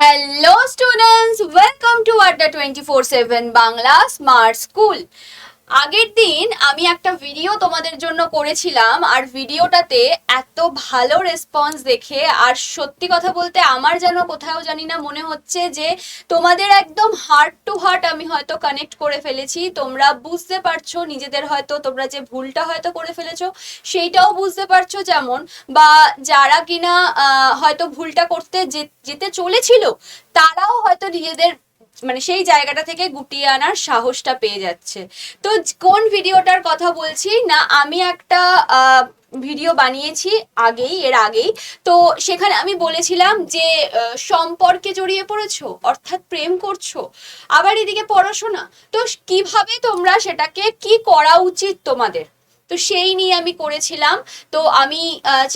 Hello students, welcome to Atta 24-7 Bangla Smart School. আগের দিন আমি একটা ভিডিও তোমাদের জন্য করেছিলাম, আর ভিডিওটাতে এত ভালো রেসপন্স দেখে, আর সত্যি কথা বলতে আমার যেন কোথাও জানি না মনে হচ্ছে যে তোমাদের একদম হার্ট টু হার্ট আমি হয়তো কানেক্ট করে ফেলেছি। তোমরা বুঝতে পারছ, নিজেদের হয়তো, তোমরা যে ভুলটা হয়তো করে ফেলেছো, সেইটাও বুঝতে পারছ যেমন, বা যারা কিনা হয়তো ভুলটা করতে যেতে চলেছিল, তারাও হয়তো নিজেদের মানে সেই জায়গাটা থেকে গুটিয়ে আনার সাহসটা পেয়ে যাচ্ছে। তো কোন ভিডিওটার কথা বলছি? না, আমি একটা ভিডিও বানিয়েছি আগেই, এর আগেই। তো সেখানে আমি বলেছিলাম যে সম্পর্কে জড়িয়ে পড়েছো, অর্থাৎ প্রেম করছ, আবার এদিকে পড়াশোনা। তো কীভাবে তোমরা সেটাকে, কি করা উচিত তোমাদের? তো সেই নিয়ে আমি করেছিলাম। তো আমি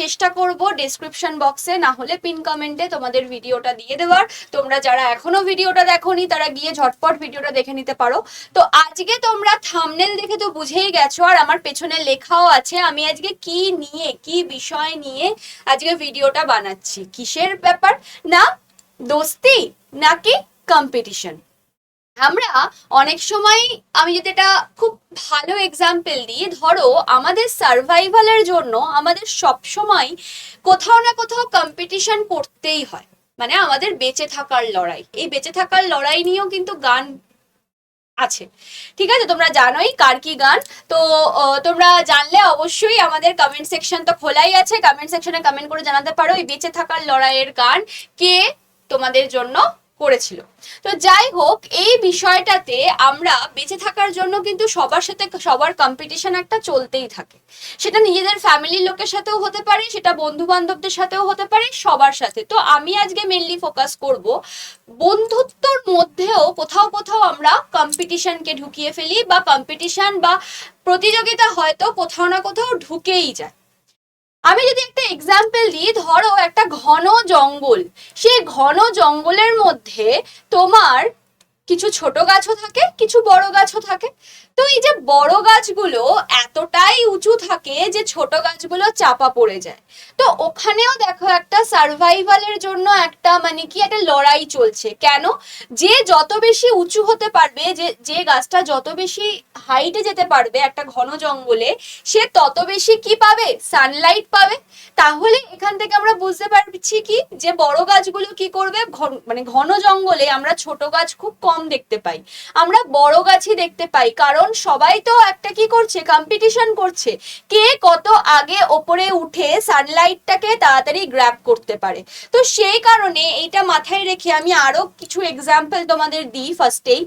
চেষ্টা করব ডেসক্রিপশন বক্সে না হলে পিন কমেন্টে তোমাদের ভিডিওটা দিয়ে দেওয়ার। তোমরা যারা এখনও ভিডিওটা দেখোনি, তারা গিয়ে ঝটপট ভিডিওটা দেখে নিতে পারো। তো আজকে তোমরা থামনেল দেখে তো বুঝেই গেছো, আর আমার পেছনে লেখাও আছে, আমি আজকে কি নিয়ে, কি বিষয় নিয়ে আজকে ভিডিওটা বানাচ্ছি। কিসের ব্যাপার? না, দোস্তি, নাকি কম্পিটিশন আমরা অনেক সময় আমি যদি এটা খুব ভালো এক্সাম্পল দিই, ধরো আমাদের সার্ভাইভালের জন্য আমাদের সব সময় কোথাও না কোথাও কম্পিটিশন করতেই হয়। মানে আমাদের বেঁচে থাকার লড়াই। এই বেঁচে থাকার লড়াই নিয়েও কিন্তু গান আছে। ঠিক আছে? তোমরা জানোই কার কি গান। তো তোমরা জানলে অবশ্যই আমাদের কমেন্ট সেকশন তো খোলাই আছে। কমেন্ট সেকশনে কমেন্ট করে জানাতে পারো এই বেঁচে থাকার লড়াইয়ের গান কে তোমাদের জন্য করেছিল। তো যাই হোক, এই বিষয়টাতে আমরা বেঁচে থাকার জন্য কিন্তু সবার সাথে সবার কম্পিটিশন একটা চলতেই থাকে। সেটা নিজেদের ফ্যামিলির লোকের সাথেও হতে পারে, সেটা বন্ধু বান্ধবদের সাথেও হতে পারে, সবার সাথে। তো আমি আজকে মেনলি ফোকাস করব বন্ধুত্বর মধ্যেও কোথাও কোথাও আমরা কম্পিটিশনকে ঢুকিয়ে ফেলি বা কম্পিটিশন বা প্রতিযোগিতা হয়তো কোথাও না কোথাও ঢুকেই যায়। আমি যদি একটা এক্সাম্পল দিই, ধরো একটা ঘন জঙ্গল। সেই ঘন জঙ্গলের মধ্যে তোমার কিছু ছোট গাছও থাকে, কিছু বড় গাছও থাকে। তো এই যে বড় গাছগুলো এতটাই উঁচু থাকে যে ছোট গাছগুলো চাপা পড়ে যায়। তো ওখানেও দেখো একটা সার্ভাইভালের জন্য একটা মানে কি একটা লড়াই চলছে। কেন? যে যত বেশি উঁচু হতে পারবে, যে যে গাছটা যত বেশি হাইটে যেতে পারবে একটা ঘন জঙ্গলে, সে তত বেশি কি পাবে? সানলাইট পাবে। তাহলে এখান থেকে আমরা বুঝতে পারছি কি? যে বড় গাছগুলো কি করবে? মানে ঘন জঙ্গলে আমরা ছোট গাছ খুব কম দেখতে পাই। আমরা বড় গাছই দেখতে পাই। কারণ সবাই তো একটা কি করছে কম্পিটিশন করছে। কে কত আগে ওপরে উঠে সানলাইটটাকে তাড়াতাড়ি গ্র্যাব করতে পারে। তো সেই কারণে এইটা মাথায় রেখে আমি আরও কিছু এক্সাম্পল তোমাদের দিই ফার্স্টেই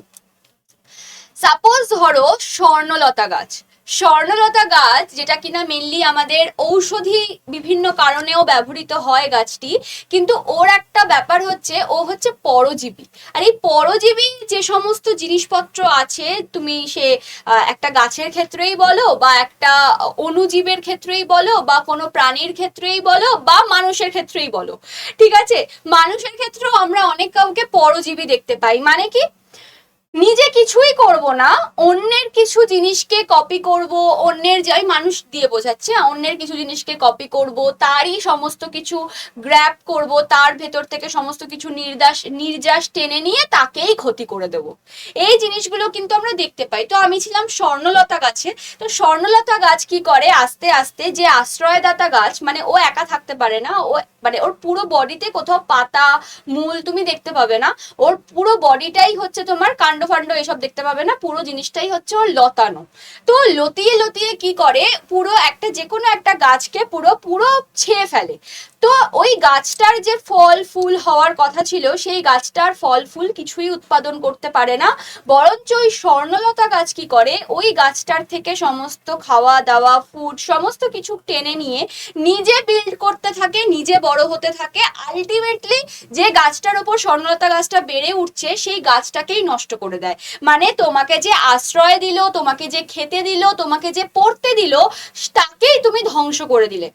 সাপোজ ধরো স্বর্ণলতা গাছ। স্বর্ণলতা গাছ, যেটা কিনা মেনলি আমাদের ঔষধি বিভিন্ন কারণেও ব্যবহৃত হয় গাছটি, কিন্তু ওর একটা ব্যাপার হচ্ছে, ও হচ্ছে পরজীবী। আর এই পরজীবী যে সমস্ত জিনিসপত্র আছে, তুমি সে একটা গাছের ক্ষেত্রেই বলো বা একটা অণুজীবের ক্ষেত্রেই বলো বা কোনো প্রাণীর ক্ষেত্রেই বলো বা মানুষের ক্ষেত্রেই বলো, ঠিক আছে? মানুষের ক্ষেত্রেও আমরা অনেক কাউকে পরজীবী দেখতে পাই। মানে কি? নিজে কিছুই করব না, অন্যের কিছু জিনিসকে কপি করব, অন্যের যে আমি মানুষ দিয়ে বোঝাচ্ছি অন্যের কিছু জিনিসকে কপি করব, তারই সমস্ত কিছু গ্র্যাপ করব, তার ভেতর থেকে সমস্ত কিছু নির্দাস, নির্যাস টেনে নিয়ে তাকেই ক্ষতি করে দেব। এই জিনিসগুলো কিন্তু আমরা দেখতে পাই। তো আমি ছিলাম স্বর্ণলতা গাছে। তো স্বর্ণলতা গাছ কি করে? আস্তে আস্তে যে আশ্রয়দাতা গাছ মানে ও একা থাকতে পারে না, ও মানে ওর পুরো বডিতে কোথাও পাতা, মূল তুমি দেখতে পাবে না, ওর পুরো বডিটাই হচ্ছে তোমার কাণ্ড ফান্ড এসব দেখতে পাবে না, পুরো জিনিসটাই হচ্ছে ওর লতানো। তো লতিয়ে লতিয়ে কি করে, পুরো একটা যে কোনো একটা গাছকে পুরো পুরো ছেয়ে ফেলে। তো ওই গাছটার যে ফল, ফুল হওয়ার কথা ছিল, সেই গাছটার ফল, ফুল কিছুই উৎপাদন করতে পারে না। বরঞ্চ ওই স্বর্ণলতা গাছ কি করে? ওই গাছটার থেকে সমস্ত খাওয়া দাওয়া ফুড সমস্ত কিছু টেনে নিয়ে নিজে বিল্ড করতে থাকে, নিজে বড় হতে থাকে। আলটিমেটলি যে গাছটার ওপর স্বর্ণলতা গাছটা বেড়ে উঠছে, সেই গাছটাকেই নষ্ট করে দেয়। মানে তোমাকে যে আশ্রয় দিল, তোমাকে যে খেতে দিল, তোমাকে যে পড়তে দিল, তাকেই তুমি ধ্বংস করে দিলে।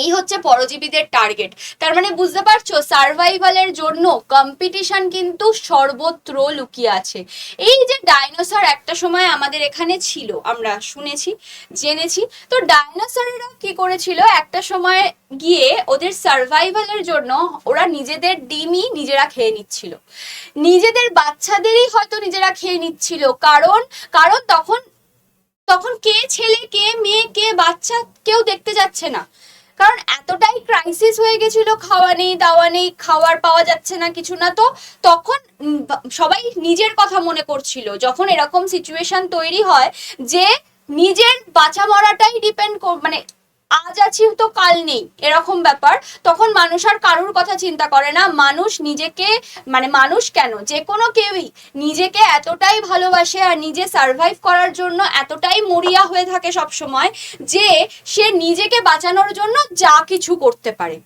এই হচ্ছে পরজীবীদের টার্গেট তার মানে বুঝতে পারছ সার্ভাইভালের জন্য কম্পিটিশন কিন্তু সর্বত্র লুকিয়ে আছে। এই যে ডাইনোসর একটা সময় আমাদের এখানে ছিল, আমরা শুনেছি, জেনেছি। তো ডাইনোসরেরা কি করেছিল? একটা সময় গিয়ে ওদের সার্ভাইভালের জন্য ওরা নিজেদের ডিমই নিজেরা খেয়ে নিচ্ছিল। নিজেদের বাচ্চাদেরই হয়তো নিজেরা খেয়ে নিচ্ছিল, কারণ কারণ তখন তখন কে ছেলে, কে মেয়ে, কে বাচ্চা কেউ দেখতে যাচ্ছে না। কারণ এতটাই ক্রাইসিস হয়ে গেছিল, খাওয়া নেই, দাওয়া নেই খাওয়ার পাওয়া যাচ্ছে না, কিছু না, তো তখন সবাই নিজের কথা মনে করছিল। যখন এরকম সিচুয়েশন তৈরি হয় যে নিজের বাঁচা মরাটাই ডিপেন্ড মানে আজ আছি তো কাল নেই, এরকম ব্যাপার। তখন মানুষ আর কারুর কথা চিন্তা করে না, মানুষ নিজেকে মানে মানুষ কেন? যে কোনো কেউই নিজেকে এতটাই ভালোবাসে আর নিজে সার্ভাইভ করার জন্য এতটাই মরিয়া হয়ে থাকে সব সময় যে সে নিজেকে বাঁচানোর জন্য যা কিছু করতে পারে।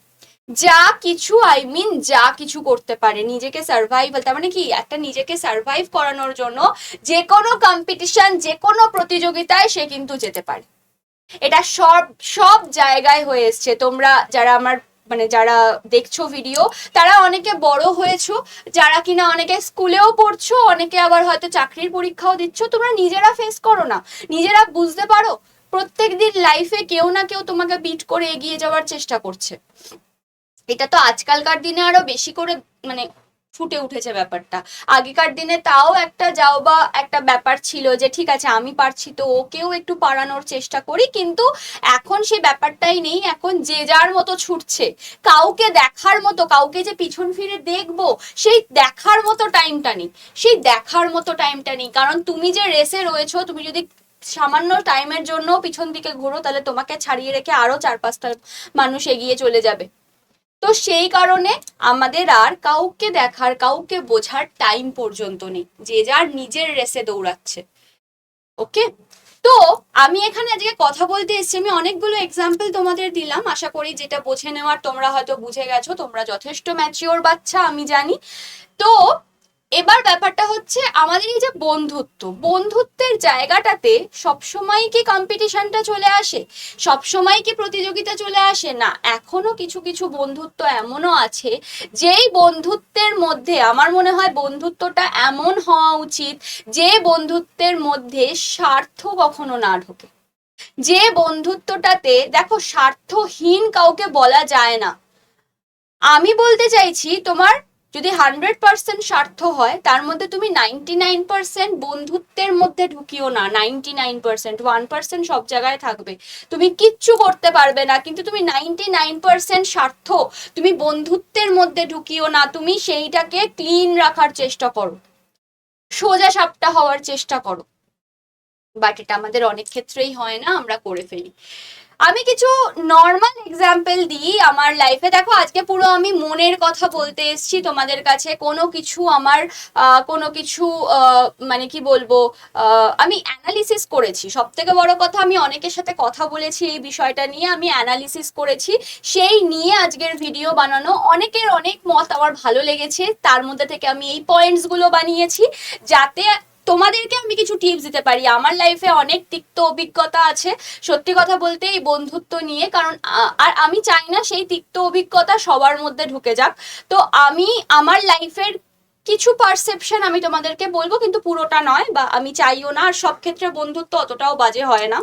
যা কিছু আই মিন যা কিছু করতে পারে নিজেকে সার্ভাইভাল তার মানে কি? একটা নিজেকে সার্ভাইভ করানোর জন্য যে কোনো কম্পিটিশন যে কোনো প্রতিযোগিতায় সে কিন্তু যেতে পারে। এটা সব সব জায়গায় হয়ে এসছে। তোমরা যারা আমার মানে যারা দেখছ ভিডিও তারা অনেকে বড় হয়েছো, যারা কিনা অনেকে স্কুলেও পড়ছো, অনেকে আবার হয়তো চাকরির পরীক্ষাও দিচ্ছ, তোমরা নিজেরা ফেস করো না। নিজেরা বুঝতে পারো, প্রত্যেকদিন লাইফে কেউ না কেউ তোমাকে বিট করে এগিয়ে যাওয়ার চেষ্টা করছে। এটা তো আজকালকার দিনে আরও বেশি করে মানে ফুটে উঠেছে ব্যাপারটা। আগেকার দিনে তাও একটা যাও বা একটা ব্যাপার ছিল যে, ঠিক আছে, আমি পারছি তো, ওকেও একটু পারানোর চেষ্টা করি। কিন্তু এখন সেই ব্যাপারটাই নেই, এখন যে যার মতো ছুটছে। কাউকে দেখার মতো, কাউকে যে পিছন ফিরে দেখব, সেই দেখার মতো টাইমটা নেই। সেই দেখার মতো টাইমটা নেই। কারণ তুমি যে রেসে রয়েছো, তুমি যদি সামান্য টাইমের জন্য পিছন দিকে ঘুরো, তাহলে তোমাকে ছাড়িয়ে রেখে আরও চার পাঁচটা মানুষ এগিয়ে চলে যাবে। তো সেই কারণে আমাদের আর কাউকে দেখার, কাউকে বোঝার টাইম পর্যন্ত নেই। যে যার নিজের রেসে দৌড়াচ্ছে। ওকে তো আমি এখানে আজকে কথা বলতে এসেছি। আমি অনেকগুলো এক্সাম্পল তোমাদের দিলাম। আশা করি যেটা বোঝে নেওয়ার তোমরা হয়তো বুঝে গেছো। তোমরা যথেষ্ট ম্যাচিওর বাচ্চা, আমি জানি। তো এবার ব্যাপারটা হচ্ছে আমাদের এই যে বন্ধুত্ব, বন্ধুত্বের জায়গাটাতে সবসময় কি কম্পিটিশনটা চলে আসে? সবসময় কি প্রতিযোগিতা চলে আসে? না, এখনও কিছু কিছু বন্ধুত্ব এমনও আছে যেই বন্ধুত্বের মধ্যে, আমার মনে হয় বন্ধুত্বটা এমন হওয়া উচিত যে বন্ধুত্বের মধ্যে স্বার্থ কখনো না ঢোকে। যে বন্ধুত্বটাতে, দেখো, স্বার্থহীন কাউকে বলা যায় না। আমি বলতে চাইছি তোমার যদি হান্ড্রেড পার্সেন্ট স্বার্থ হয়, তার মধ্যে তুমি নাইনটি নাইন পার্সেন্ট বন্ধুত্বের মধ্যে ঢুকিও না। Ninety nine percent one percent সব জায়গায় থাকবে। তুমি কিচ্ছু করতে পারবে না, কিন্তু তুমি নাইনটি নাইন পার্সেন্ট স্বার্থ, তুমি বন্ধুত্বের মধ্যে ঢুকিও না, তুমি সেইটাকে ক্লিন রাখার চেষ্টা করো। সোজা সাপটা হওয়ার চেষ্টা করো। বাট এটা আমাদের অনেক ক্ষেত্রেই হয় না, আমরা করে ফেলি। আমি কিছু নর্মাল এক্সাম্পল দিই আমার লাইফে দেখো, আজকে পুরো আমি মনের কথা বলতে এসেছি তোমাদের কাছে। কোনো কিছু আমার কোনো কিছু মানে কি বলব আমি অ্যানালিসিস করেছি। সব থেকে বড় কথা, আমি অনেকের সাথে কথা বলেছি এই বিষয়টা নিয়ে। আমি অ্যানালিসিস করেছি। সেই নিয়ে আজকের ভিডিও বানানো অনেকের অনেক মত আমার ভালো লেগেছে। তার মধ্যে থেকে আমি এই পয়েন্টসগুলো বানিয়েছি। যাতে তোমাদেরকে আমি কিছু টিপস দিতে পারি। আমার লাইফে অনেক তিক্ত অভিজ্ঞতা আছে। সত্যি কথা বলতে এই বন্ধুত্ব নিয়ে, কারণ আর আমি চাই না সেই তিক্ত অভিজ্ঞতা সবার মধ্যে ঢুকে যাক। তো আমি, আমার লাইফের কিছু পারসেপশন আমি তোমাদেরকে বলব, কিন্তু পুরোটা নয় বা আমি চাইও না, আর সব ক্ষেত্রে বন্ধুত্ব অতটাও বাজে হয় না।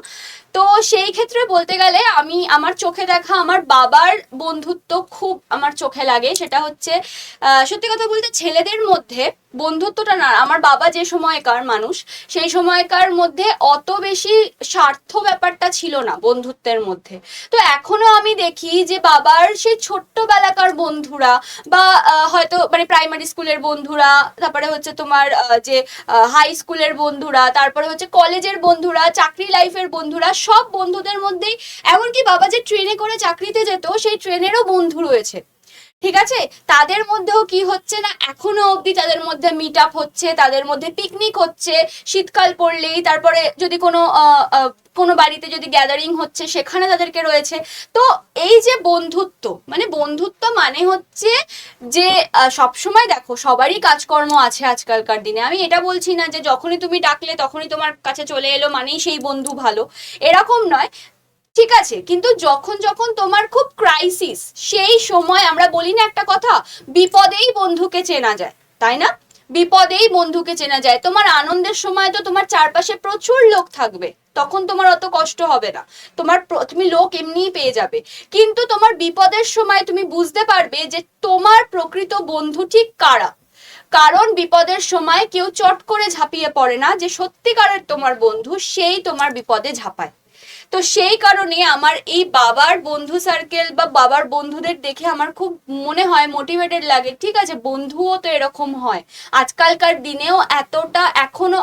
তো সেই ক্ষেত্রে বলতে গেলে আমি আমার চোখে দেখা আমার বাবার বন্ধুত্ব খুব আমার চোখে লাগে। সেটা হচ্ছে সত্যি কথা বলতে ছেলেদের মধ্যে বন্ধুত্বটা না, আমার বাবা যে সময়কার মানুষ, সেই সময়কার মধ্যে অত বেশি স্বার্থ ব্যাপারটা ছিল না বন্ধুত্বের মধ্যে। তো এখনও আমি দেখি যে বাবার সেই ছোট্টবেলাকার বন্ধুরা বা হয়তো মানে প্রাইমারি স্কুলের বন্ধুরা, তারপরে হচ্ছে তোমার যে হাই স্কুলের বন্ধুরা, তারপরে হচ্ছে কলেজের বন্ধুরা, চাকরি লাইফের বন্ধুরা সব বন্ধুদের মধ্যেই এমনকি বাবা যে ট্রেনে করে চাকরিতে যেত সেই ট্রেনেরও বন্ধু রয়েছে। ঠিক আছে? তাদের মধ্যেও কি হচ্ছে না? এখনও অবধি তাদের মধ্যে মিট আপ হচ্ছে, তাদের মধ্যে পিকনিক হচ্ছে, শীতকাল পড়লেই, তারপরে যদি কোনো কোনো বাড়িতে যদি গ্যাদারিং হচ্ছে, সেখানে তাদেরকে রয়েছে। তো এই যে বন্ধুত্ব মানে বন্ধুত্ব মানে হচ্ছে যে সবসময় দেখো, সবারই কাজকর্ম আছে আজকালকার দিনে। আমি এটা বলছি না যে যখনই তুমি ডাকলে, তখনই তোমার কাছে চলে এলো, মানেই সেই বন্ধু ভালো। এরকম নয়। ঠিক আছে, কিন্তু যখন যখন তোমার খুব ক্রাইসিস সেই সময় আমরা বলি না একটা কথা, বিপদেই বন্ধুকে চেনা যায়, তাই না? বিপদেই বন্ধুকে চেনা যায়। তোমার আনন্দের সময় তো তোমার চারপাশে প্রচুর লোক থাকবে, তখন তোমার অত কষ্ট হবে না। তোমার তুমি লোক এমনিই পেয়ে যাবে। কিন্তু তোমার বিপদের সময় তুমি বুঝতে পারবে যে তোমার প্রকৃত বন্ধু ঠিক কারা। কারণ বিপদের সময় কেউ চট করে ঝাঁপিয়ে পড়ে না যে সত্যিকারের তোমার বন্ধু, সেই তোমার বিপদে ঝাঁপায়। তো সেই কারণে আমার এই বাবার বন্ধু সার্কেল বা বাবার বন্ধুদের দেখে আমার খুব মনে হয় মোটিভেটেড লাগে। ঠিক আছে, বন্ধুও তো এরকম হয়। আজকালকার দিনেও এতটা এখনও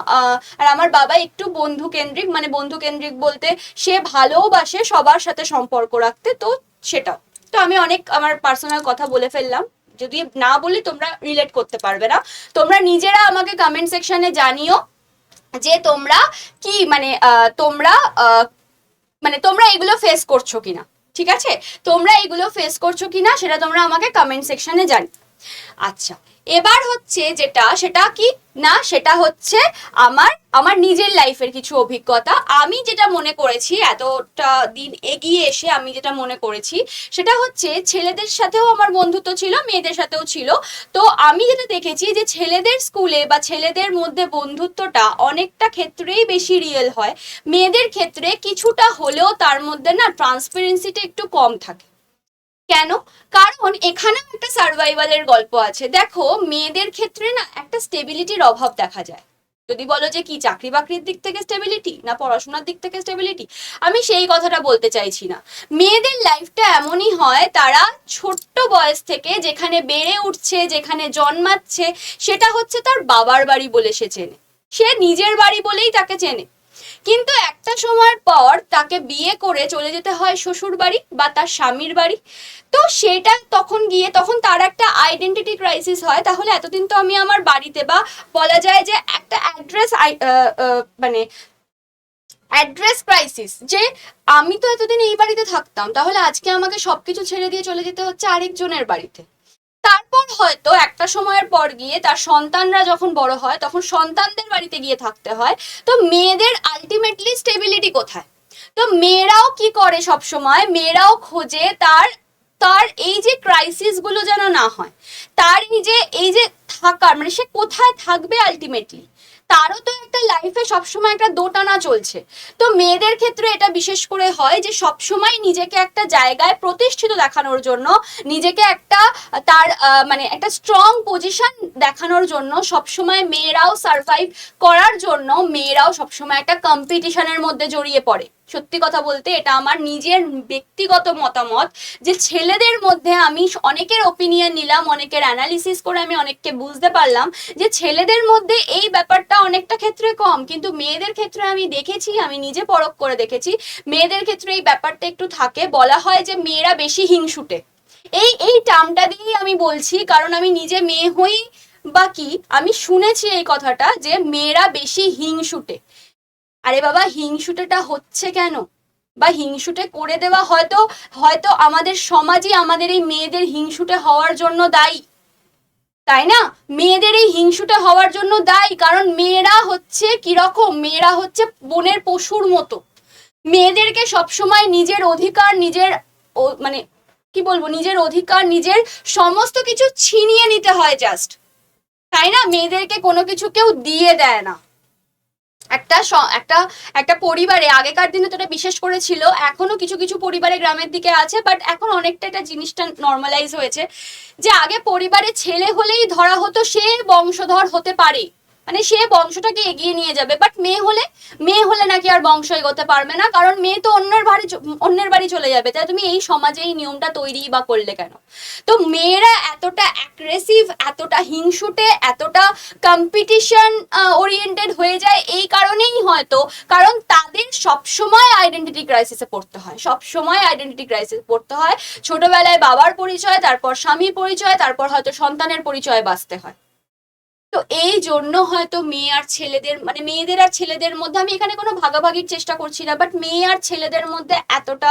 আর আমার বাবা একটু বন্ধু কেন্দ্রিক মানে বন্ধু কেন্দ্রিক বলতে সে ভালোবাসে সবার সাথে সম্পর্ক রাখতে, তো সেটাও। তো আমি অনেক আমার পার্সোনাল কথা বলে ফেললাম। যদি না বলি তোমরা রিলেট করতে পারবে না। তোমরা নিজেরা আমাকে কমেন্ট সেকশনে জানিও যে তোমরা কি মানে তোমরা মানে তোমরা এগুলো ফেস করছ কিনা, ঠিক আছে? তোমরা এগুলো ফেস করছ কিনা, সেটা তোমরা আমাকে কমেন্ট সেকশনে জানি আচ্ছা এবার হচ্ছে যেটা, সেটা কি? না, সেটা হচ্ছে আমার আমার নিজের লাইফের কিছু অভিজ্ঞতা। আমি যেটা মনে করেছি, এতটা দিন এগিয়ে এসে আমি যেটা মনে করেছি, সেটা হচ্ছে ছেলেদের সাথেও আমার বন্ধুত্ব ছিল, মেয়েদের সাথেও ছিল। তো আমি যেটা দেখেছি যে ছেলেদের স্কুলে বা ছেলেদের মধ্যে বন্ধুত্বটা অনেকটা ক্ষেত্রেই বেশি রিয়েল হয়। মেয়েদের ক্ষেত্রে কিছুটা হলেও তার মধ্যে না ট্রান্সপারেন্সিটা একটু কম থাকে। কেন? কারণ এখানেও একটা সার্ভাইভালের গল্প আছে। দেখো, মেয়েদের ক্ষেত্রে না একটা স্টেবিলিটির অভাব দেখা যায়। যদি বলো যে কি চাকরি বাকরির দিক থেকে স্টেবিলিটি না পড়াশোনার দিক থেকে স্টেবিলিটি আমি সেই কথাটা বলতে চাইছি না। মেয়েদের লাইফটা এমনই হয়, তারা ছোট্ট বয়স থেকে যেখানে বেড়ে উঠছে, যেখানে জন্মাচ্ছে, সেটা হচ্ছে তার বাবার বাড়ি বলে সে চেনে। সে নিজের বাড়ি বলেই তাকে চেনে। কিন্তু একটা সময়ের পর তাকে বিয়ে করে চলে যেতে হয় শ্বশুর বাড়ি বা তার স্বামীর বাড়ি। তো সেটা তখন গিয়ে তখন তার একটা আইডেন্টিটি ক্রাইসিস হয়। তাহলে এতদিন তো আমি আমার বাড়িতে বা বলা যায় যে একটা অ্যাড্রেস মানে অ্যাড্রেস ক্রাইসিস যে আমি তো এতদিন এই বাড়িতে থাকতাম। তাহলে আজকে আমাকে সবকিছু ছেড়ে দিয়ে চলে যেতে হচ্ছে আরেকজনের বাড়িতে। তারপর হয়তো একটা সময়ের পর গিয়ে তার সন্তানরা যখন বড় হয়, তখন সন্তানদের বাড়িতে গিয়ে থাকতে হয়। তো মেয়েদের আলটিমেটলি স্টেবিলিটি কোথায়? তো মেয়েরাও কি করে সব সময় মেয়েরাও খোঁজে তার তার এই যে ক্রাইসিসগুলো যেন না হয়, তার এই যে এই যে থাকার মানে সে কোথায় থাকবে আলটিমেটলি তারও তো একটা লাইফে সবসময় একটা দোটানা চলছে। তো মেয়েদের ক্ষেত্রে এটা বিশেষ করে হয় যে সবসময় নিজেকে একটা জায়গায় প্রতিষ্ঠিত দেখানোর জন্য, নিজেকে একটা, তার মানে একটা স্ট্রং পজিশন দেখানোর জন্য সবসময় মেয়েরাও সার্ভাইভ করার জন্য, মেয়েরাও সবসময় একটা কম্পিটিশনের মধ্যে জড়িয়ে পড়ে। সত্যি কথা বলতে এটা আমার নিজের ব্যক্তিগত মতামত যে ছেলেদের মধ্যে আমি অনেকের ওপিনিয়ন নিলাম, অনেকের অ্যানালিসিস করে আমি অনেককে বুঝতে পারলাম যে ছেলেদের মধ্যে এই ব্যাপারটা অনেকটা ক্ষেত্রে কম। কিন্তু মেয়েদের ক্ষেত্রে আমি দেখেছি, আমি নিজে পরখ করে দেখেছি, মেয়েদের ক্ষেত্রে এই ব্যাপারটা একটু থাকে। বলা হয় যে মেয়েরা বেশি হিংসুটে। এই এই টার্মটা দিয়েই আমি বলছি, কারণ আমি নিজে মেয়ে হই বা কি, আমি শুনেছি এই কথাটা যে মেয়েরা বেশি হিংসুটে। আরে বাবা, হিংসুটেটা হচ্ছে কেন? বা হিংসুটে করে দেওয়া হয়তো হয়তো আমাদের সমাজই আমাদের এই মেয়েদের হিংসুটে হওয়ার জন্য দায়ী। তাই না? মেয়েদের এই হিংসুটে হওয়ার জন্য দায়ী, কারণ মেয়েরা হচ্ছে কীরকম? মেয়েরা হচ্ছে বনের পশুর মতো। মেয়েদেরকে সবসময় নিজের অধিকার, নিজের মানে কি বলব, নিজের অধিকার, নিজের সমস্ত কিছু ছিনিয়ে নিতে হয় জাস্ট তাই না? মেয়েদেরকে কোনো কিছু কেউ দিয়ে দেয় না। একটা একটা একটা পরিবারে, আগেকার দিনে তো এটা বিশেষ করে ছিল এখনও কিছু কিছু পরিবারে গ্রামের দিকে আছে বাট এখন অনেকটা এটা জিনিসটা নর্মালাইজ হয়েছে যে আগে পরিবারে ছেলে হলেই ধরা হতো সে বংশধর হতে পারে। মানে সে বংশটাকে এগিয়ে নিয়ে যাবে। বাট মেয়ে হলে মেয়ে হলে নাকি আর বংশ এগোতে পারবে না। কারণ মেয়ে তো অন্যের বাড়ি অন্যের বাড়ি চলে যাবে। তাই তুমি এই সমাজে এই নিয়মটা তৈরি বা করলে কেন? তো মেয়েরা এতটা অ্যাগ্রেসিভ এতটা হিংসুটে, এতটা কম্পিটিশন ওরিয়েন্টেড হয়ে যায় এই কারণেই হয়তো। কারণ তাদের সবসময় আইডেন্টিটি ক্রাইসিসে পড়তে হয়। সবসময় আইডেন্টিটি ক্রাইসিসে পড়তে হয়। ছোটবেলায় বাবার পরিচয়, তারপর স্বামীর পরিচয়, তারপর হয়তো সন্তানের পরিচয় বাঁচতে হয়। তো এই জন্য হয়তো মেয়ে আর ছেলেদের মানে মেয়েদের আর ছেলেদের মধ্যে আমি এখানে কোনো ভাগাভাগির চেষ্টা করছি না বাট মেয়ে আর ছেলেদের মধ্যে এতটা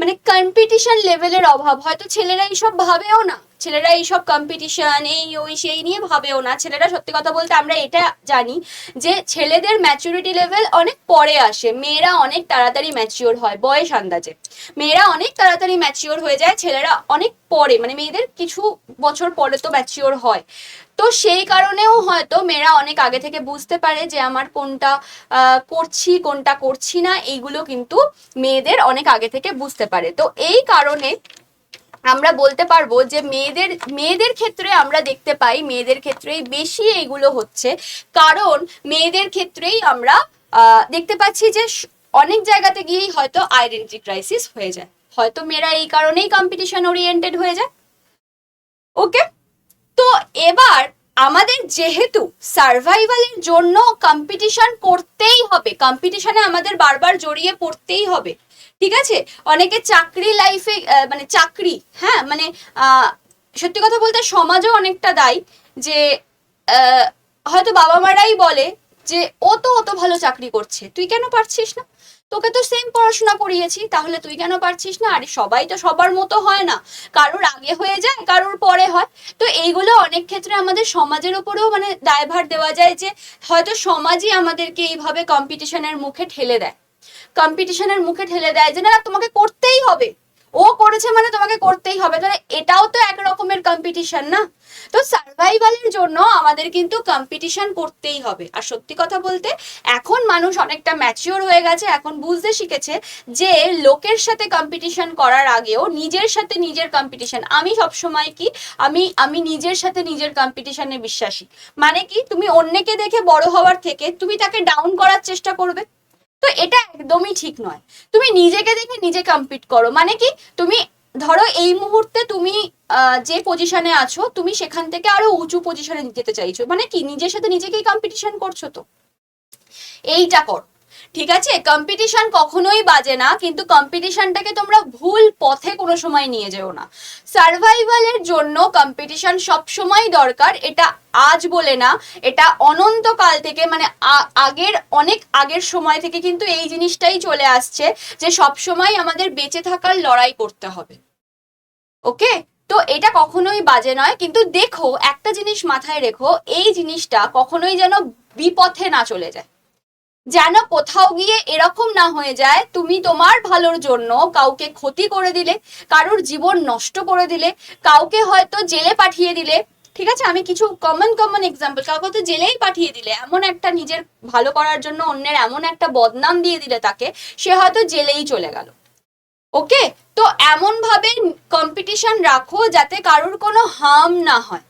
মানে কম্পিটিশন লেভেলের অভাব, হয়তো ছেলেরা এইসব ভাবেও না। ছেলেরা এইসব কম্পিটিশন এই, ওই, সেই নিয়ে ভাবেও না। ছেলেরা সত্যি কথা বলতে আমরা এটা জানি যে ছেলেদের ম্যাচুরিটি লেভেল অনেক পরে আসে। মেয়েরা অনেক তাড়াতাড়ি ম্যাচিওর হয় বয়স আন্দাজে। মেয়েরা অনেক তাড়াতাড়ি ম্যাচিওর হয়ে যায়, ছেলেরা অনেক পরে। মানে মেয়েদের কিছু বছর পরে তো ম্যাচিওর হয়। তো সেই কারণেও হয়তো মেয়েরা অনেক আগে থেকে বুঝতে পারে যে আমার কোনটা করছি কোনটা করছি না, এইগুলো কিন্তু মেয়েদের অনেক আগে থেকে বুঝতে পারে। তো এই কারণে আমরা বলতে পারব যে মেয়েদের মেয়েদের ক্ষেত্রে আমরা দেখতে পাই, মেয়েদের ক্ষেত্রেই বেশি এইগুলো হচ্ছে। কারণ মেয়েদের ক্ষেত্রেই আমরা দেখতে পাচ্ছি যে অনেক জায়গাতে গিয়েই হয়তো আইডেন্টি ক্রাইসিস হয়ে যায়। হয়তো মেয়েরা এই কারণেই কম্পিটিশন ওরিয়েন্টেড হয়ে যায়। ওকে তো এবার আমাদের যেহেতু সার্ভাইভালের জন্য কম্পিটিশন করতেই হবে কম্পিটিশনে আমাদের বারবার জড়িয়ে পড়তেই হবে ঠিক আছে? অনেকে চাকরি লাইফে মানে চাকরি হ্যাঁ মানে সত্যি কথা বলতে সমাজও অনেকটা দায়ী যে হয়তো বাবা মারাই বলে যে, ও তো অত ভালো চাকরি করছে, তুই কেন পারছিস না? তোকে তো সেম পড়াশোনা করিয়েছি, তাহলে তুই কেন পারছিস না? আরে, সবাই তো সবার মতো হয় না। কারোর আগে হয়ে যায়, কারোর পরে হয়। তো এইগুলো অনেক ক্ষেত্রে আমাদের সমাজের উপরেও মানে দায়ভার দেওয়া যায় যে, হয়তো সমাজই আমাদেরকে এইভাবে কম্পিটিশনের মুখে ঠেলে দেয়। কম্পিটিশনের মুখে ঠেলে দেয় যে, না তোমাকে করতেই হবে। ও করেছে মানে তোমাকে করতেই হবে। তাহলে এটাও তো এক রকমের কম্পিটিশন না? তো সার্ভাইভালের জন্য আমাদের কিন্তু কম্পিটিশন করতেই হবে। আর সত্যি কথা বলতে, এখন মানুষ অনেকটা ম্যাচিওর হয়ে গেছে, এখন বুঝতে শিখেছে যে, লোকের সাথে কম্পিটিশন করার আগেও নিজের সাথে নিজের কম্পিটিশন আমি সব সময় কি, আমি আমি নিজের সাথে নিজের কম্পিটিশনে বিশ্বাসী। মানে কি, তুমি অন্যকে দেখে বড় হওয়ার থেকে তুমি তাকে ডাউন করার চেষ্টা করবে। তো এটা একদমই ঠিক নয়। তুমি নিজেকে দেখে নিজে কম্পিট করো। মানে কি? তুমি ধরো এই মুহূর্তে তুমি যে পজিশনে আছো, তুমি সেখান থেকে আরও উঁচু পজিশনে যেতে চাইছো। মানে কি? নিজের সাথে নিজেকেই কম্পিটিশন করছ তো। এইটা কর। ঠিক আছে? কম্পিটিশন কখনোই বাজে না, কিন্তু কম্পিটিশনটাকে তোমরা ভুল পথে কোনো সময় নিয়ে যেও না। সার্ভাইভালের জন্য কম্পিটিশন সব সময় দরকার, এটা আজ বলে না, এটা অনন্তকাল থেকে মানে আগের অনেক আগের সময় থেকে কিন্তু এই জিনিসটাই চলে আসছে যে সব সময় আমাদের বেঁচে থাকার লড়াই করতে হবে। ওকে তো এটা কখনোই বাজে নয়, কিন্তু দেখো, একটা জিনিস মাথায় রেখো, এই জিনিসটা কখনোই যেন বিপথে না চলে যায়। যেন কোথাও গিয়ে এরকম না হয়ে যায়। তুমি তোমার ভালোর জন্য কাউকে ক্ষতি করে দিলে, কারোর জীবন নষ্ট করে দিলে, কাউকে হয়তো জেলে পাঠিয়ে দিলে। ঠিক আছে? আমি কিছু কমন কমন এক্সাম্পল কাউকে তো জেলেই পাঠিয়ে দিলে। এমন একটা নিজের ভালো করার জন্য অন্যের এমন একটা বদনাম দিয়ে দিলে তাকে, সে হয়তো জেলেই চলে গেল। ওকে তো এমন ভাবে কম্পিটিশন রাখো যাতে কারোর কোনো হার্ম না হয়।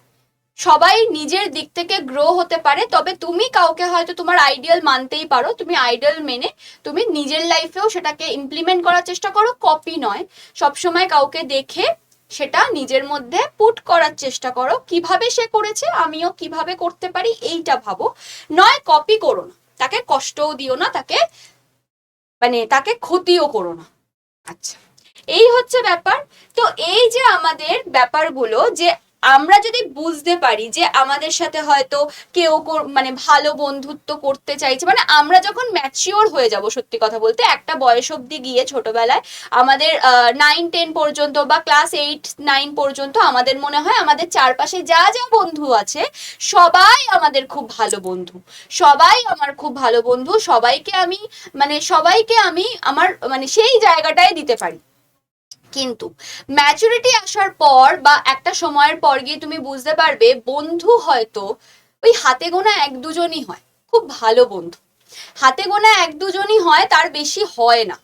সবাই নিজের দিক থেকে গ্রো হতে পারে, তবে তুমি কাউকে হয়তো তোমার আইডিয়াল মানতেই পারো, তুমি আইডিয়াল মেনে তুমি নিজের লাইফেও সেটাকে ইমপ্লিমেন্ট করার চেষ্টা করো কপি নয়। সবসময় কাউকে দেখে সেটা নিজের মধ্যে পুট করার চেষ্টা করো, কীভাবে সে করেছে, আমিও কীভাবে করতে পারি, এইটা ভাবো। নয় কপি করো না। তাকে কষ্টও দিও না, তাকে মানে তাকে ক্ষতিও করো না। আচ্ছা এই হচ্ছে ব্যাপার। তো এই যে আমাদের ব্যাপারগুলো যে আমরা যদি বুঝতে পারি যে আমাদের সাথে হয়তো কেউ মানে ভালো বন্ধুত্ব করতে চাইছে মানে আমরা যখন ম্যাচিওর হয়ে যাব সত্যি কথা বলতে, একটা বয়স অবধি গিয়ে ছোটবেলায় আমাদের নাইন টেন পর্যন্ত বা ক্লাস এইট নাইন পর্যন্ত আমাদের মনে হয় আমাদের চারপাশে যা যা বন্ধু আছে, সবাই আমাদের খুব ভালো বন্ধু। সবাই আমার খুব ভালো বন্ধু, সবাইকে আমি মানে সবাইকে আমি আমার মানে সেই জায়গাটায় দিতে পারি। কিন্তু ম্যাচুরিটি আসার পর বা একটা সময়ের পর গিয়ে তুমি বুঝতে পারবে বন্ধু হয়তো ওই হাতে গোনা এক দুজনই হয়। খুব ভালো বন্ধু। হাতে গোনা এক দুজনই হয়, তার বেশি হয় না।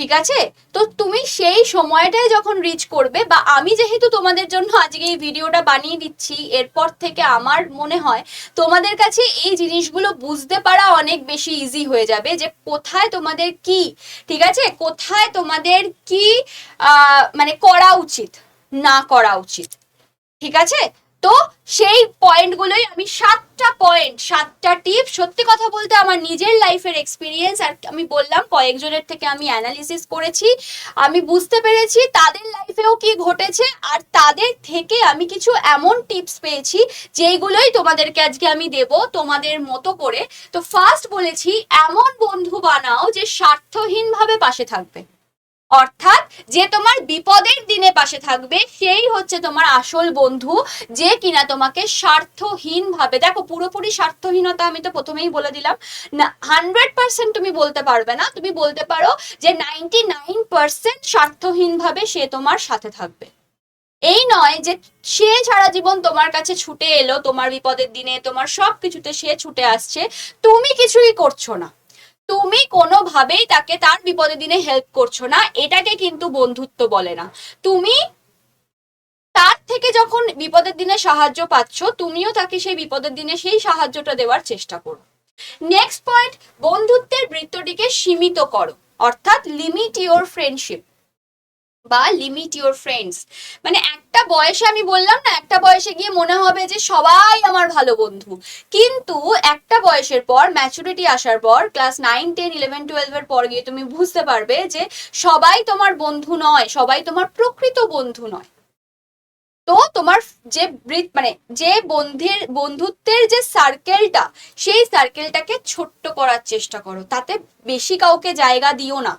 ঠিক আছে? তো তুমি সেই সময়টায় যখন রিচ করবে বা আমি যেহেতু তোমাদের জন্য আজকে এই ভিডিওটা বানিয়ে দিচ্ছি, এরপর থেকে আমার মনে হয় তোমাদের কাছে এই জিনিসগুলো বুঝতে পারা অনেক বেশি ইজি হয়ে যাবে যে কোথায় তোমাদের কি, ঠিক আছে? কোথায় তোমাদের কি মানে করা উচিত, না করা উচিত, ঠিক আছে? তো সেই পয়েন্টগুলোই আমি সাতটা পয়েন্ট সাতটা টিপ সত্যি কথা বলতে আমার নিজের লাইফের এক্সপিরিয়েন্স আর আমি বললাম কয়েকজনের থেকে আমি অ্যানালিসিস করেছি। আমি বুঝতে পেরেছি তাদের লাইফেও কি ঘটেছে আর তাদের থেকে আমি কিছু এমন টিপস পেয়েছি যেইগুলোই তোমাদেরকে আজকে আমি দেব তোমাদের মতো করে। তো ফার্স্ট বলেছি, এমন বন্ধু বানাও যে স্বার্থহীনভাবে পাশে থাকবে। অর্থাৎ যে তোমার বিপদের দিনে পাশে থাকবে, সেই হচ্ছে তোমার আসল বন্ধু, যে কিনা তোমাকে স্বার্থহীন ভাবে দেখো পুরোপুরি স্বার্থহীনতা আমি তো প্রথমেই বলে দিলাম, না হান্ড্রেড পার্সেন্ট তুমি বলতে পারবে না, তুমি বলতে পারো যে নাইনটি নাইন পার্সেন্ট স্বার্থহীন ভাবে সে তোমার সাথে থাকবে। এই নয় যে সে সারা জীবন তোমার কাছে ছুটে এলো, তোমার বিপদের দিনে, তোমার সব কিছুতে সে ছুটে আসছে, তুমি কিছুই করছ না। তুমি কোনোভাবেই তাকে তার বিপদের দিনে হেল্প করছ না, এটাকে কিন্তু বন্ধুত্ব বলে না। তুমি তার থেকে যখন বিপদের দিনে সাহায্য পাচ্ছ, তুমিও তাকে সেই বিপদের দিনে সেই সাহায্যটা দেওয়ার চেষ্টা করো। নেক্সট পয়েন্ট বন্ধুত্বের বৃত্তটিকে সীমিত করো, অর্থাৎ লিমিট ইওর ফ্রেন্ডশিপ বা লিমিট ইউর ফ্রেন্ডস মানে একটা বয়সে আমি বললাম না, একটা বয়সে গিয়ে মনে হবে যে সবাই আমার ভালো বন্ধু। কিন্তু একটা বয়সের পর ম্যাচুরিটি আসার পর ক্লাস নাইন টেন ইলেভেন টুয়েলভের পর গিয়ে তুমি বুঝতে পারবে যে সবাই তোমার বন্ধু নয়, সবাই তোমার প্রকৃত বন্ধু নয়। তো তোমার যে মানে যে বন্ধের, বন্ধুত্বের যে সার্কেলটা সেই সার্কেলটাকে ছোট্ট করার চেষ্টা করো। তাতে বেশি কাউকে জায়গা দিও না।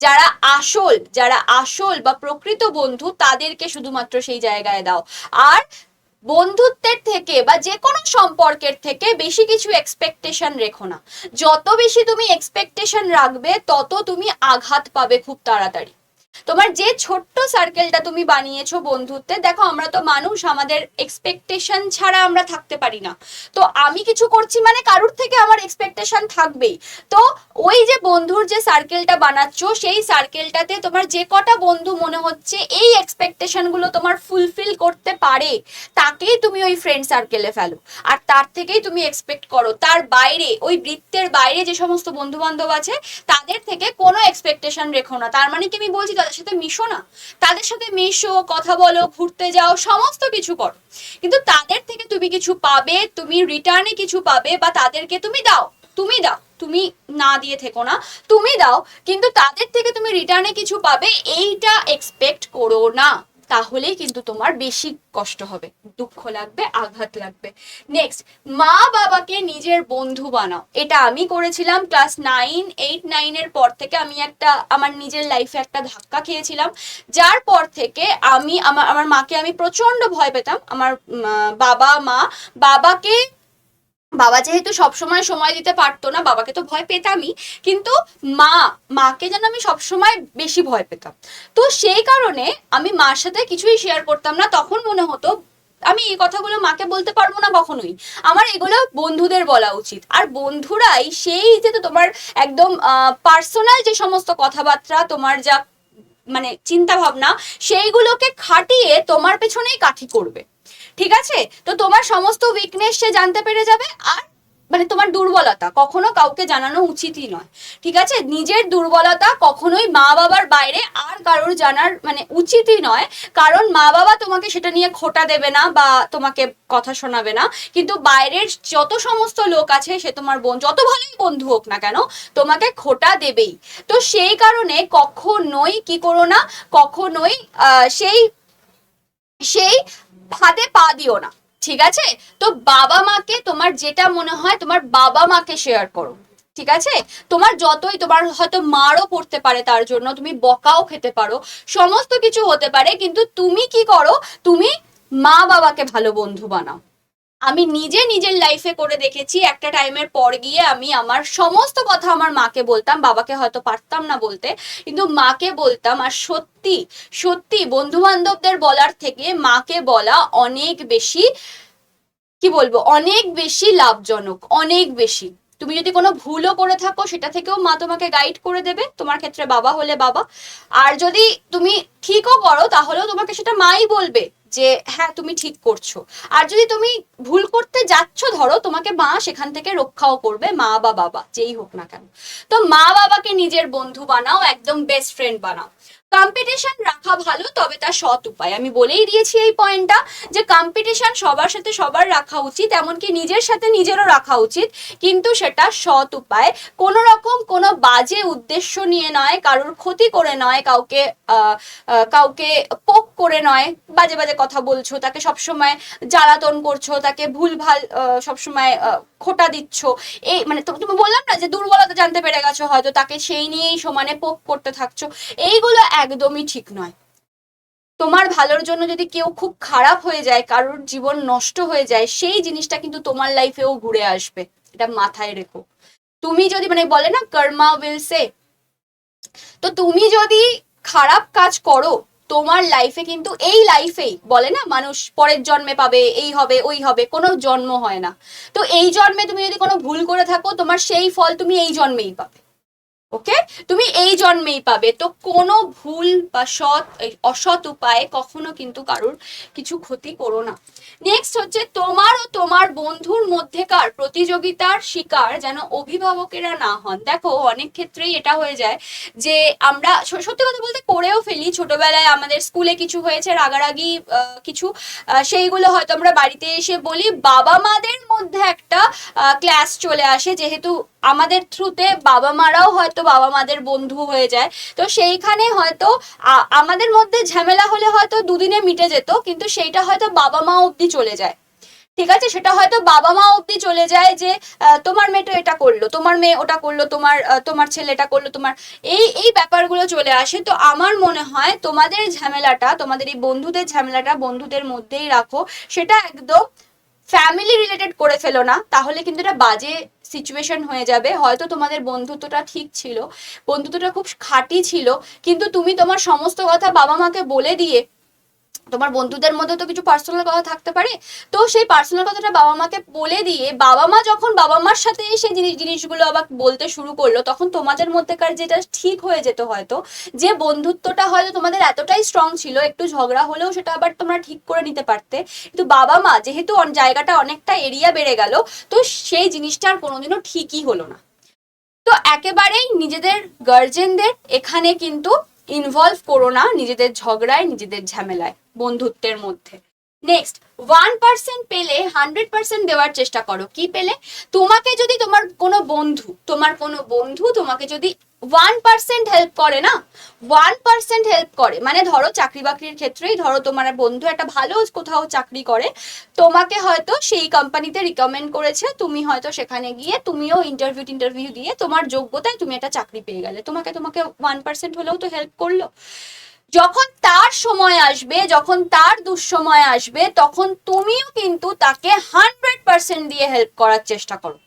যারা আসল যারা আসল বা প্রকৃত বন্ধু, তাদেরকে শুধুমাত্র সেই জায়গায় দাও। আর বন্ধুত্বের থেকে বা যে কোনো সম্পর্কের থেকে বেশি কিছু এক্সপেকটেশন রেখো না। যত বেশি তুমি এক্সপেকটেশন রাখবে, তত তুমি আঘাত পাবে খুব তাড়াতাড়ি। তোমার যে ছোট্ট সার্কেলটা তুমি বানিয়েছো বন্ধুত্বে, দেখো আমরা তো মানুষ, আমাদের এক্সপেকটেশন ছাড়া আমরা থাকতে পারি না। তো আমি কিছু করছি মানে কারুর থেকে আমার এক্সপেকটেশন থাকবেই। তো ওই যে বন্ধুর যে সার্কেলটা বানাচ্ছো, সেই সার্কেলটাতে তোমার যে কটা বন্ধু মনে হচ্ছে, এই এক্সপেকটেশনগুলো তোমার ফুলফিল করতে পারে, তাকেই তুমি ওই ফ্রেন্ড সার্কেলে ফেলো। আর তার থেকেই তুমি এক্সপেক্ট করো। তার বাইরে, ওই বৃত্তের বাইরে যে সমস্ত বন্ধু বান্ধব আছে, তাদের থেকে এক্সপেকটেশন রেখো না। তার মানে কি আমি বলছি, তাদের সাথে মিশো না। তাদের সাথে মিশো, কথা বলো, ঘুরতে যাও, সমস্ত কিছু করো। কিন্তু তাদের থেকে তুমি কিছু পাবে, তুমি রিটার্নে কিছু পাবে, বা তাদেরকে তুমি দাও তুমি দাও, তুমি না দিয়ে থেকো না, তুমি দাও, কিন্তু তাদের থেকে তুমি রিটার্নে কিছু পাবে, এইটা এক্সপেক্ট করো না। তাহলেই কিন্তু তোমার বেশি কষ্ট হবে। দুঃখ লাগবে, আঘাত লাগবে। নেক্সট মা বাবাকে নিজের বন্ধু বানাও। এটা আমি করেছিলাম ক্লাস নাইন এইট নাইনের পর থেকে আমি একটা, আমার নিজের লাইফে একটা ধাক্কা খেয়েছিলাম। যার পর থেকে আমি, আমার আমার মাকে আমি প্রচণ্ড ভয় পেতাম। আমার বাবা, মা বাবাকে বাবা যেহেতু সবসময় সময় দিতে পারতো না, বাবাকে তো ভয় পেতামই, কিন্তু মা, মাকে যেন আমি সবসময় বেশি ভয় পেতাম। তো সেই কারণে আমি মার সাথে কিছুই শেয়ার করতাম না। তখন মনে হতো, আমি এই কথাগুলো মাকে বলতে পারব না কখনোই। আমার এগুলো বন্ধুদের বলা উচিত। আর বন্ধুরাই সেই যে তোমার একদম পার্সোনাল যে সমস্ত কথাবার্তা, তোমার যা মানে চিন্তা ভাবনা সেইগুলোকে খাটিয়ে তোমার পেছনেই কাঠি করবে। ঠিক আছে? তো তোমার সমস্ত উইকনেস সে জানতে পেরে যাবে আর মানে তোমার দুর্বলতা কখনো কাউকে জানানো উচিতই নয়। ঠিক আছে? নিজের দুর্বলতা কখনোই মা বাবার বাইরে আর কারোর জানার মানে উচিতই নয়। কারণ মা বাবা তোমাকে সেটা নিয়ে খোটা দেবে না বা তোমাকে কথা শোনাবে না। কিন্তু বাইরের যত সমস্ত লোক আছে সে তোমার বোন, যত ভালোই বন্ধু হোক না কেন, তোমাকে খোটা দেবেই। তো সেই কারণে কখনোই কি করো না, কখনোই সেই সেই ফাঁদে পা দিও না, ঠিক আছে? তো বাবা মাকে তোমার যেটা মনে হয় তোমার বাবা মাকে শেয়ার করো, ঠিক আছে? তোমার যতই তোমার হয়তো মারও পড়তে পারে তার জন্য, তুমি বকাও খেতে পারো, সমস্ত কিছু হতে পারে, কিন্তু তুমি কি করো? তুমি মা বাবাকে ভালো বন্ধু বানাও। আমি নিজে নিজের লাইফে করে দেখেছি, একটা টাইমের পর গিয়ে আমি আমার সমস্ত কথা আমার মাকে বলতাম, বাবাকে হয়তো পারতাম না বলতে, কিন্তু মাকে বলতাম, আর সত্যি সত্যি বন্ধু বান্ধবদের বলার থেকে মাকে বলা অনেক বেশি, কি বলব, অনেক বেশি লাভজনক, অনেক বেশি। তুমি যদি কোনো ভুলও করে থাকো, সেটা থেকেও মা তোমাকে গাইড করে দেবে, তোমার ক্ষেত্রে বাবা হলে বাবা। আর যদি তুমি ঠিকও করো, তাহলেও তোমাকে সেটা মাই বলবে। যে হ্যাঁ তুমি ঠিক করছ। আর যদি তুমি ভুল করতে যাচ্ছ, ধরো তোমাকে মা সেখান থেকে রক্ষাও করবে, মা বা বাবা, যেই হোক না কেন। তো মা বাবাকে নিজের বন্ধু বানাও, একদম বেস্ট ফ্রেন্ড বানাও। কম্পিটিশন রাখা ভালো তবে তার সৎ উপায়। আমি বলেই দিয়েছি এই পয়েন্টটা যে কম্পিটিশন সবার সাথে সবার রাখা উচিত এমনকি নিজের সাথে নিজেরও রাখা উচিত কিন্তু সেটা সৎ উপায়। কোনো রকম কোনো বাজে উদ্দেশ্য নিয়ে নয় কারোর ক্ষতি করে নয় কাউকে কাউকে পোক করে নয়। বাজে বাজে কথা বলছো তাকে সবসময় জ্বালাতন করছ তাকে ভুলভাল আহ, সবসময় খোটা দিচ্ছ। এই মানে তো- তুমি বললাম না যে দুর্বলতা জানতে পেরে গেছো হয়তো তাকে সেই নিয়েই সমানে পোক করতে থাকছো। এইগুলো একদমই ঠিক নয়। তোমার ভালোর জন্য যদি কেউ খুব খারাপ হয়ে যায়, কারোর জীবন নষ্ট হয়ে যায়, সেই জিনিসটা কিন্তু তোমার লাইফেও ঘুরে আসবে। এটা মাথায় রেখো। তুমি যদি মানে বলে না, কর্মা উইল সে তো তুমি যদি খারাপ কাজ করো, তোমার লাইফে কিন্তু এই লাইফেই বলে না, মানুষ পরের জন্মে পাবে, এই হবে, ওই হবে, কোনো জন্ম হয় না। তো এই জন্মে তুমি যদি কোনো ভুল করে থাকো, তোমার সেই ফল তুমি এই জন্মেই পাবে। ওকে তুমি এই জন্মেই পাবে। তো কোনো ভুল বা সৎ অসৎ উপায়ে কখনো কিন্তু কারোর কিছু ক্ষতি করো না। নেক্সট হচ্ছে তোমার ও তোমার বন্ধুর মধ্যেকার প্রতিযোগিতার শিকার যেন অভিভাবকেরা না হন। দেখো, অনেক ক্ষেত্রেই এটা হয়ে যায় যে আমরা সত্যি কথা বলতে করেও ফেলি। ছোটবেলায় আমাদের স্কুলে কিছু হয়েছে, রাগারাগি কিছু সেইগুলো হয়তো আমরা বাড়িতে এসে বলি। বাবা মাদের মধ্যে একটা ক্লাস চলে আসে। যেহেতু আমাদের থ্রুতে বাবা মারাও হয়তো বাবা মাদের বন্ধু হয়ে যায়। তো সেইখানে হয়তো আমাদের মধ্যে ঝামেলা হলে হয়তো দুদিনে মিটে যেত। কিন্তু সেইটা হয়তো বাবা মা অবধি চলে যায়। ঠিক আছে? সেটা হয়তো বাবা মা অবধি চলে যায় যে তোমার মেয়ে তো এটা করল, তোমার মেয়ে ওটা করল, তোমার তোমার ছেলে এটা করল, তোমার, এই এই ব্যাপারগুলো চলে আসে। তো আমার মনে হয় তোমাদের ঝামেলাটা, তোমাদের এই বন্ধুদের ঝামেলাটা বন্ধুদের মধ্যেই রাখো। সেটা একদম ফ্যামিলি রিলেটেড করে ফেলো না। তাহলে কিন্তু এটা বাজে সিচুয়েশন হয়ে যাবে। হয়তো তোমাদের বন্ধুত্বটা ঠিক ছিল, বন্ধুত্বটা খুব খাঁটি ছিল, কিন্তু তুমি তোমার সমস্ত কথা বাবা মাকে বলে দিয়ে তোমার বন্ধুদের মধ্যে তো কিছু পার্সোনাল কথা থাকতে পারে, তো সেই পার্সোনাল কথাটা বাবা মাকে বলে দিয়ে বাবা মা যখন বাবা মার সাথে সেই জিনিস, জিনিসগুলো আবার বলতে শুরু করল, তখন তোমাদের মধ্যেকার যেটা ঠিক হয়ে যেত হয়তো, যে বন্ধুত্বটা হয়তো তোমাদের এতটাই স্ট্রং ছিল, একটু ঝগড়া হলেও সেটা আবার তোমরা ঠিক করে নিতে পারতে, কিন্তু বাবা মা যেহেতু জায়গাটা অনেকটা এরিয়া বেড়ে গেল, তো সেই জিনিসটা আর কোনোদিনও ঠিকই হলো না। তো একেবারেই নিজেদের গার্জেনদের এখানে কিন্তু ইনভলভ করো না নিজেদের ঝগড়ায়, নিজেদের ঝামেলায়, বন্ধুত্বের মধ্যে। নেক্সট ওয়ান পার্সেন্ট পেলে হান্ড্রেড পার্সেন্ট দেওয়ার চেষ্টা করো। কি পেলে? তোমাকে যদি তোমার কোনো বন্ধু, তোমার কোনো বন্ধু তোমাকে যদি ওয়ান পার্সেন্ট হেল্প করে না? ওয়ান পার্সেন্ট হেল্প করে। মানে ধরো চাকরি বাকরির ক্ষেত্রেই ধরো তোমার বন্ধু একটা ভালো কোথাও চাকরি করে, তোমাকে হয়তো সেই কোম্পানিতে রিকমেন্ড করেছে, তুমি হয়তো সেখানে গিয়ে তুমিও ইন্টারভিউ ইন্টারভিউ দিয়ে তোমার যোগ্যতায় তুমি একটা চাকরি পেয়ে গেলে। তোমাকে তোমাকে ওয়ান পার্সেন্ট হলেও তো হেল্প করল। যখন তার সময় আসবে, যখন তার দুঃসময় আসবে, তখন তুমিও কিন্তু তাকে হান্ড্রেড পার্সেন্ট দিয়ে হেল্প করার চেষ্টা করো।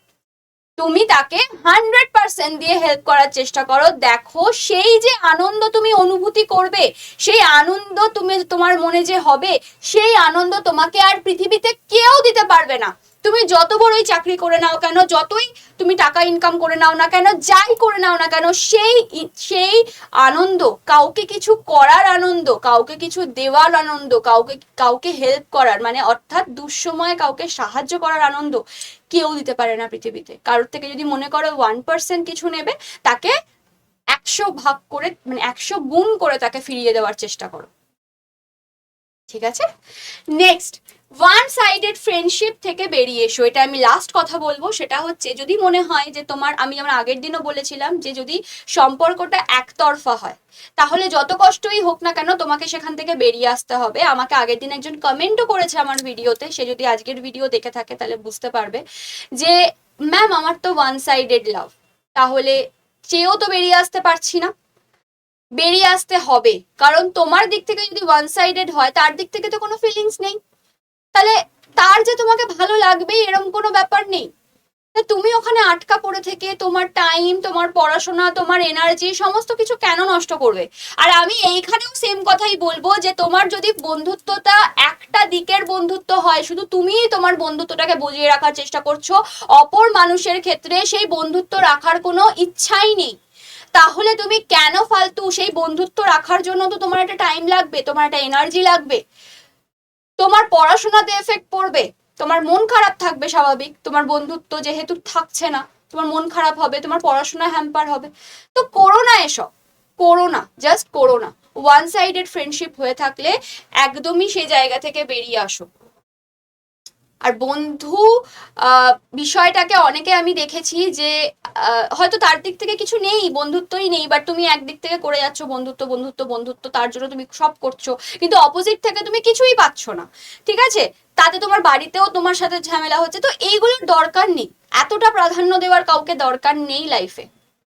তুমি তাকে হান্ড্রেড পার্সেন্ট দিয়ে হেল্প করার চেষ্টা করো। দেখো, সেই যে আনন্দ তুমি অনুভূতি করবে, সেই আনন্দ তুমি তোমার মনে যে হবে, সেই আনন্দ তোমাকে আর পৃথিবীতে কেউ দিতে পারবে না। তুমি যত বড়ই চাকরি করে নাও কেন, যতই তুমি টাকা ইনকাম করে নাও না কেন, যাই করে নাও না কেন, সেই সেই আনন্দ, কাউকে কিছু করার আনন্দ, কাউকে কিছু দেওয়ার আনন্দ, কাউকে কাউকে হেল্প করার মানে অর্থাৎ দুঃসময়ে কাউকে সাহায্য করার আনন্দ কেউ দিতে পারে না পৃথিবীতে। কারোর থেকে যদি মনে করো ওয়ান পার্সেন্ট কিছু নেবে, তাকে একশো ভাগ করে মানে একশো গুণ করে তাকে ফিরিয়ে দেওয়ার চেষ্টা করো। ঠিক আছে? নেক্সট ওয়ান সাইডেড ফ্রেন্ডশিপ থেকে বেরিয়ে এসো। এটা আমি লাস্ট কথা বলব। সেটা হচ্ছে, যদি মনে হয় যে তোমার, আমি যেমন আগের দিনও বলেছিলাম যে যদি সম্পর্কটা একতরফা হয়, তাহলে যত কষ্টই হোক না কেন তোমাকে সেখান থেকে বেরিয়ে আসতে হবে। আমাকে আগের দিন একজন কমেন্টও করেছে আমার ভিডিওতে। সে যদি আজকের ভিডিও দেখে থাকে, তাহলে বুঝতে পারবে যে ম্যাম আমার তো ওয়ান সাইডেড লাভ তাহলে চেয়েও তো বেরিয়ে আসতে পারছি না। বেরিয়ে আসতে হবে। কারণ তোমার দিক থেকে যদি ওয়ান সাইডেড হয়, তার দিক থেকে তো কোনো ফিলিংস নেই। তাহলে তার যে তোমাকে ভালো লাগবে এরকম কোনো ব্যাপার নেই। তুমি ওখানে আটকা পড়ে থেকে তোমার টাইম তোমার পড়াশোনা, তোমার এনার্জি সমস্ত কিছু কেন নষ্ট করবে? আর আমি এইখানেও সেম কথাই বলব যে তোমার যদি বন্ধুত্বটা একটা দিকের বন্ধুত্ব হয়, শুধু তুমিই তোমার বন্ধুত্বটাকে বজিয়ে রাখার চেষ্টা করছ, অপর মানুষের ক্ষেত্রে সেই বন্ধুত্ব রাখার কোনো ইচ্ছাই নেই। তাহলে তুমি কেন ফালতু সেই বন্ধুত্ব রাখার জন্য তো তোমার একটা টাইম লাগবে, তোমার একটা এনার্জি লাগবে। তোমার পড়াশোনাতে এফেক্ট পড়বে। তোমার মন খারাপ থাকবে স্বাভাবিক। তোমার বন্ধুত্ব যেহেতু থাকছে না, তোমার মন খারাপ হবে, তোমার পড়াশোনা হ্যাম্পার হবে। তো করোনা এসব। করোনা জাস্ট করোনা ওয়ান সাইডেড ফ্রেন্ডশিপ হয়ে থাকলে একদমই সেই জায়গা থেকে বেরিয়ে আসো। আর বন্ধু বিষয়টাকে অনেকে আমি দেখেছি যে হয়তো তার দিক থেকে কিছু নেই, বন্ধুত্বই নেই বাট তুমি একদিক থেকে করে যাচ্ছ, বন্ধুত্ব বন্ধুত্ব বন্ধুত্ব, তার জন্য তুমি সব করছ, কিন্তু অপোজিট থেকে তুমি কিছুই পাচ্ছ না, ঠিক আছে? তাতে তোমার বাড়িতেও তোমার সাথে ঝামেলা হচ্ছে, তো এইগুলোর দরকার নেই, এতটা প্রাধান্য দেওয়ার কাউকে দরকার নেই লাইফে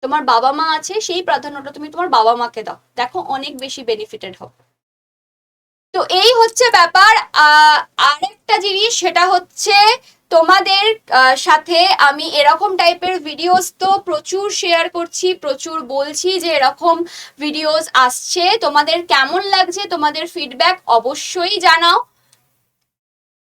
তোমার বাবা মা আছে, সেই প্রাধান্যটা তুমি তোমার বাবা মাকে দাও, দেখো অনেক বেশি বেনিফিটেড হবে তো এই হচ্ছে ব্যাপার। আরেকটা জিনিস সেটা হচ্ছে তোমাদের সাথে আমি এরকম টাইপের ভিডিওস তো প্রচুর শেয়ার করছি, প্রচুর বলছি যে এরকম ভিডিওস আসছে। তোমাদের কেমন লাগছে? তোমাদের ফিডব্যাক অবশ্যই জানাও।